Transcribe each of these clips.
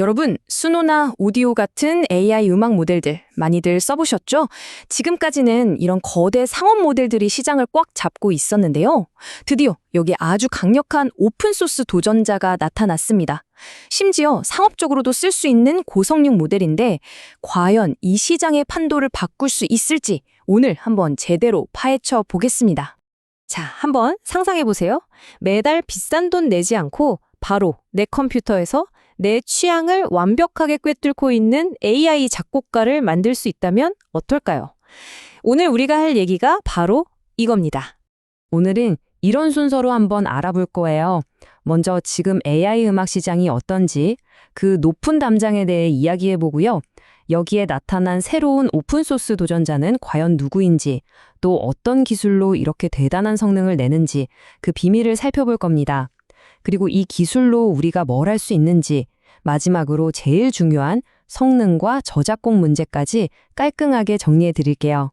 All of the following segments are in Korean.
여러분, 수노나 오디오 같은 AI 음악 모델들 많이들 써보셨죠? 지금까지는 이런 거대 상업 모델들이 시장을 꽉 잡고 있었는데요. 드디어 여기 아주 강력한 오픈소스 도전자가 나타났습니다. 심지어 상업적으로도 쓸 수 있는 고성능 모델인데 과연 이 시장의 판도를 바꿀 수 있을지 오늘 한번 제대로 파헤쳐 보겠습니다. 자, 한번 상상해 보세요. 매달 비싼 돈 내지 않고 바로 내 컴퓨터에서 내 취향을 완벽하게 꿰뚫고 있는 AI 작곡가를 만들 수 있다면 어떨까요? 오늘 우리가 할 얘기가 바로 이겁니다. 오늘은 이런 순서로 한번 알아볼 거예요. 먼저 지금 AI 음악 시장이 어떤지 그 높은 담장에 대해 이야기해 보고요. 여기에 나타난 새로운 오픈소스 도전자는 과연 누구인지, 또 어떤 기술로 이렇게 대단한 성능을 내는지 그 비밀을 살펴볼 겁니다. 그리고 이 기술로 우리가 뭘 할 수 있는지, 마지막으로 제일 중요한 성능과 저작권 문제까지 깔끔하게 정리해 드릴게요.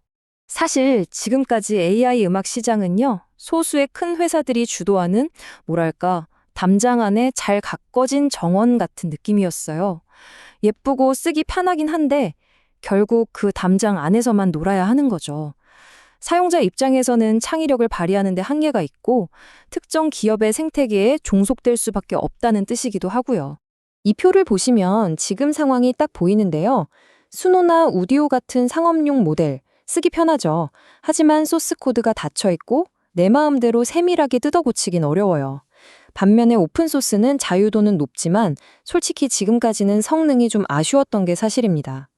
사실 지금까지 AI 음악 시장은요, 소수의 큰 회사들이 주도하는, 뭐랄까, 담장 안에 잘 가꿔진 정원 같은 느낌이었어요. 예쁘고 쓰기 편하긴 한데, 결국 그 담장 안에서만 놀아야 하는 거죠. 사용자 입장에서는 창의력을 발휘하는데 한계가 있고, 특정 기업의 생태계에 종속될 수밖에 없다는 뜻이기도 하고요. 이 표를 보시면 지금 상황이 딱 보이는데요. 수노나 우디오 같은 상업용 모델, 쓰기 편하죠. 하지만 소스 코드가 닫혀 있고 내 마음대로 세밀하게 뜯어 고치긴 어려워요. 반면에 오픈소스는 자유도는 높지만 솔직히 지금까지는 성능이 좀 아쉬웠던 게 사실입니다.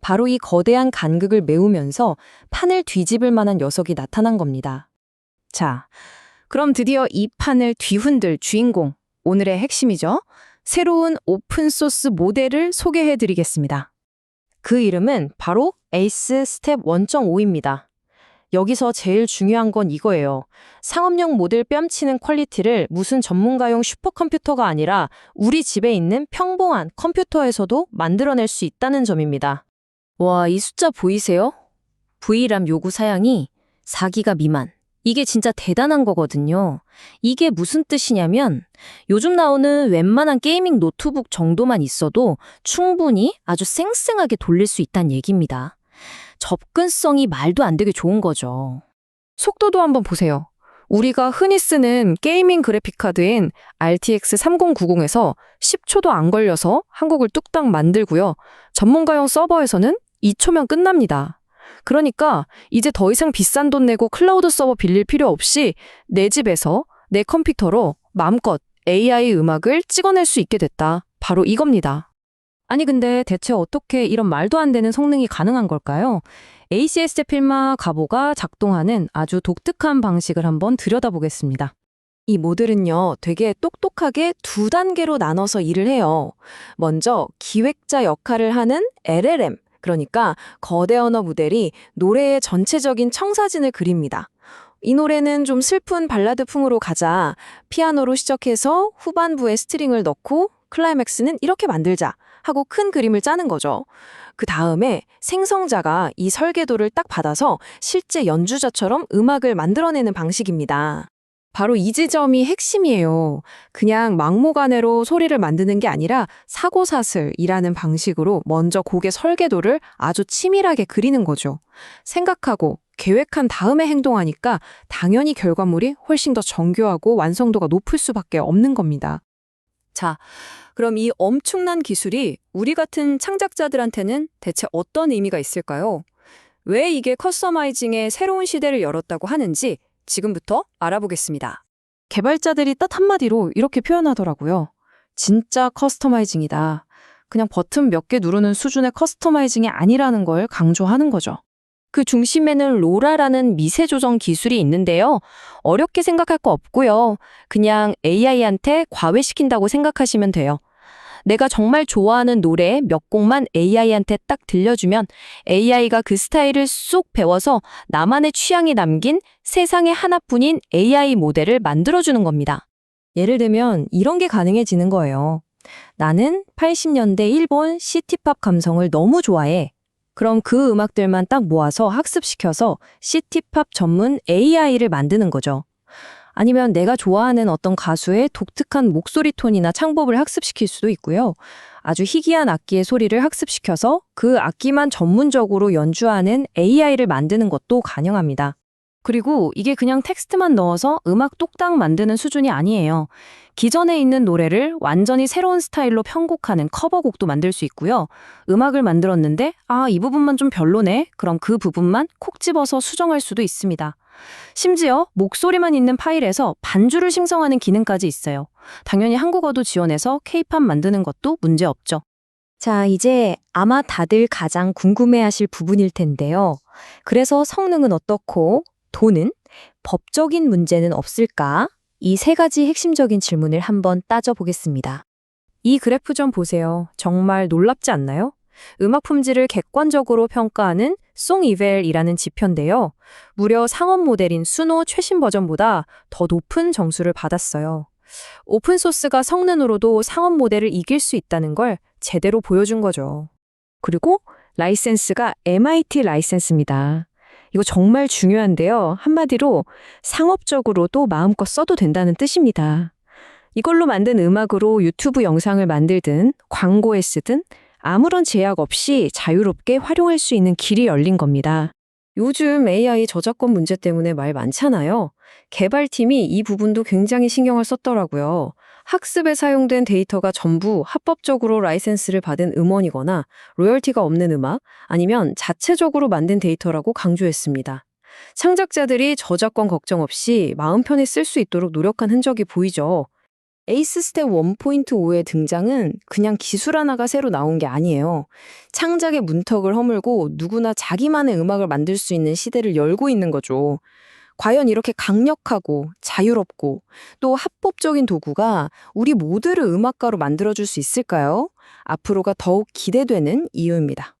바로 이 거대한 간극을 메우면서 판을 뒤집을 만한 녀석이 나타난 겁니다. 자, 그럼 드디어 이 판을 뒤흔들 주인공, 오늘의 핵심이죠. 새로운 오픈소스 모델을 소개해 드리겠습니다. 그 이름은 바로 에이스 스텝 1.5입니다. 여기서 제일 중요한 건 이거예요. 상업용 모델 뺨치는 퀄리티를 무슨 전문가용 슈퍼컴퓨터가 아니라 우리 집에 있는 평범한 컴퓨터에서도 만들어낼 수 있다는 점입니다. 와, 이 숫자 보이세요? V람 요구 사양이 4기가 미만. 이게 진짜 대단한 거거든요. 이게 무슨 뜻이냐면 요즘 나오는 웬만한 게이밍 노트북 정도만 있어도 충분히 아주 쌩쌩하게 돌릴 수 있다는 얘기입니다. 접근성이 말도 안 되게 좋은 거죠. 속도도 한번 보세요. 우리가 흔히 쓰는 게이밍 그래픽카드인 RTX 3090에서 10초도 안 걸려서 한국을 뚝딱 만들고요. 전문가용 서버에서는 2초면 끝납니다. 그러니까 이제 더 이상 비싼 돈 내고 클라우드 서버 빌릴 필요 없이 내 집에서 내 컴퓨터로 마음껏 AI 음악을 찍어낼 수 있게 됐다. 바로 이겁니다. 아니 근데 대체 어떻게 이런 말도 안 되는 성능이 가능한 걸까요? ACS 필마 가보가 작동하는 아주 독특한 방식을 한번 들여다보겠습니다. 이 모델은요, 되게 똑똑하게 두 단계로 나눠서 일을 해요. 먼저 기획자 역할을 하는 LLM, 그러니까 거대 언어 모델이 노래의 전체적인 청사진을 그립니다. 이 노래는 좀 슬픈 발라드풍으로 가자. 피아노로 시작해서 후반부에 스트링을 넣고 클라이맥스는 이렇게 만들자 하고 큰 그림을 짜는 거죠. 그 다음에 생성자가 이 설계도를 딱 받아서 실제 연주자처럼 음악을 만들어내는 방식입니다. 바로 이 지점이 핵심이에요. 그냥 막무가내로 소리를 만드는 게 아니라 사고사슬이라는 방식으로 먼저 곡의 설계도를 아주 치밀하게 그리는 거죠. 생각하고 계획한 다음에 행동하니까 당연히 결과물이 훨씬 더 정교하고 완성도가 높을 수밖에 없는 겁니다. 자, 그럼 이 엄청난 기술이 우리 같은 창작자들한테는 대체 어떤 의미가 있을까요? 왜 이게 커스터마이징의 새로운 시대를 열었다고 하는지 지금부터 알아보겠습니다. 개발자들이 딱 한마디로 이렇게 표현하더라고요. 진짜 커스터마이징이다. 그냥 버튼 몇 개 누르는 수준의 커스터마이징이 아니라는 걸 강조하는 거죠. 그 중심에는 로라라는 미세 조정 기술이 있는데요. 어렵게 생각할 거 없고요. 그냥 AI한테 과외시킨다고 생각하시면 돼요. 내가 정말 좋아하는 노래 몇 곡만 AI한테 딱 들려주면 AI가 그 스타일을 쏙 배워서 나만의 취향이 남긴 세상에 하나뿐인 AI 모델을 만들어주는 겁니다. 예를 들면 이런 게 가능해지는 거예요. 나는 80년대 일본 시티팝 감성을 너무 좋아해. 그럼 그 음악들만 딱 모아서 학습시켜서 시티팝 전문 AI를 만드는 거죠. 아니면 내가 좋아하는 어떤 가수의 독특한 목소리 톤이나 창법을 학습시킬 수도 있고요. 아주 희귀한 악기의 소리를 학습시켜서 그 악기만 전문적으로 연주하는 AI를 만드는 것도 가능합니다. 그리고 이게 그냥 텍스트만 넣어서 음악 똑딱 만드는 수준이 아니에요. 기존에 있는 노래를 완전히 새로운 스타일로 편곡하는 커버곡도 만들 수 있고요. 음악을 만들었는데, 아, 이 부분만 좀 별로네? 그럼 그 부분만 콕 집어서 수정할 수도 있습니다. 심지어 목소리만 있는 파일에서 반주를 생성하는 기능까지 있어요. 당연히 한국어도 지원해서 케이팝 만드는 것도 문제 없죠. 자, 이제 아마 다들 가장 궁금해하실 부분일 텐데요. 그래서 성능은 어떻고, 돈은? 법적인 문제는 없을까? 이 세 가지 핵심적인 질문을 한번 따져보겠습니다. 이 그래프 좀 보세요. 정말 놀랍지 않나요? 음악 품질을 객관적으로 평가하는 송이벨이라는 지표인데요. 무려 상업 모델인 수노 최신 버전보다 더 높은 점수를 받았어요. 오픈소스가 성능으로도 상업 모델을 이길 수 있다는 걸 제대로 보여준 거죠. 그리고 라이센스가 MIT 라이센스입니다. 이거 정말 중요한데요. 한마디로 상업적으로도 마음껏 써도 된다는 뜻입니다. 이걸로 만든 음악으로 유튜브 영상을 만들든 광고에 쓰든 아무런 제약 없이 자유롭게 활용할 수 있는 길이 열린 겁니다. 요즘 AI 저작권 문제 때문에 말 많잖아요. 개발팀이 이 부분도 굉장히 신경을 썼더라고요. 학습에 사용된 데이터가 전부 합법적으로 라이센스를 받은 음원이거나 로열티가 없는 음악 아니면 자체적으로 만든 데이터라고 강조했습니다. 창작자들이 저작권 걱정 없이 마음 편히 쓸 수 있도록 노력한 흔적이 보이죠. 에이스 스텝 1.5의 등장은 그냥 기술 하나가 새로 나온 게 아니에요. 창작의 문턱을 허물고 누구나 자기만의 음악을 만들 수 있는 시대를 열고 있는 거죠. 과연 이렇게 강력하고 자유롭고 또 합법적인 도구가 우리 모두를 음악가로 만들어줄 수 있을까요? 앞으로가 더욱 기대되는 이유입니다.